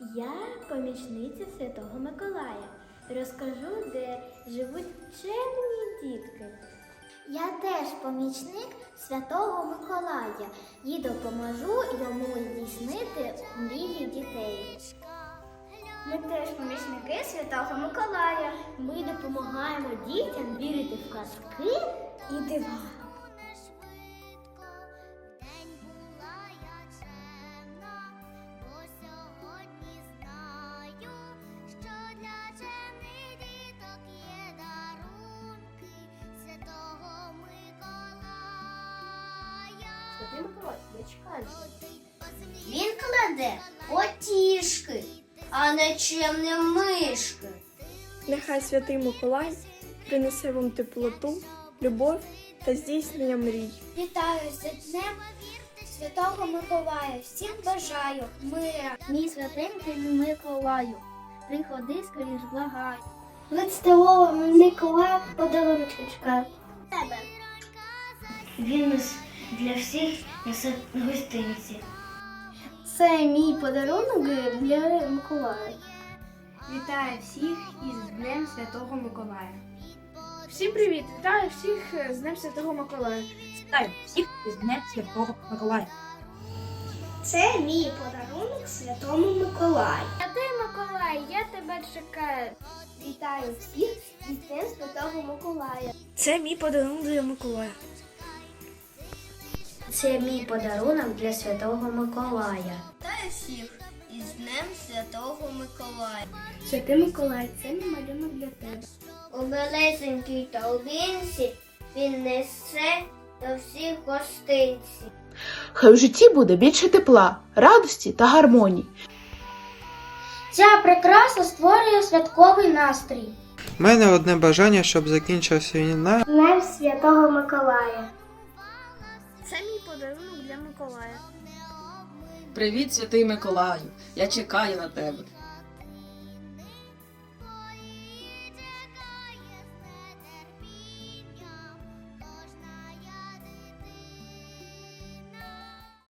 Я помічниця Святого Миколая. Розкажу, де живуть чемні дітки. Я теж помічник Святого Миколая і допоможу йому здійснити мрії дітей. Ми теж помічники Святого Миколая. Ми допомагаємо дітям вірити в казки і дива. Святий я чекаю. Він кладе потішки, а не чемні мишки. Нехай святий Миколай принесе вам теплоту, любов та здійснення мрій. Вітаю з Днем Святого Миколая. Всім бажаю мира. Мій святенький Миколаю. Приходи скоріш, благаю. Від столового Миколая подарунок чекаю. Тебе. Він для всіх гостинці. Це мій подарунок для Миколая. Вітаю всіх із Днем Святого Миколая. Всім привіт! Вітаю всіх з Днем Святого Миколая. Вітаю всіх із Днем Святого Миколая. Це мій подарунок Святому Миколаю. Святий Миколай, я тебе чекаю. Вітаю всіх із Днем Святого Миколая. Це мій подарунок для Миколая. Це мій подарунок для Святого Миколая. Вітаю всіх із Днем Святого Миколая. Святий Миколай, це мій малюнок для тебе. У белесенькій торбинці він несе до всіх гостинці. Хай в житті буде більше тепла, радості та гармонії. Ця прикраса створює святковий настрій. У мене одне бажання, щоб закінчилася війна. Днем Святого Миколая. Це мій подарунок для Миколая. Привіт, святий Миколаю. Я чекаю на тебе.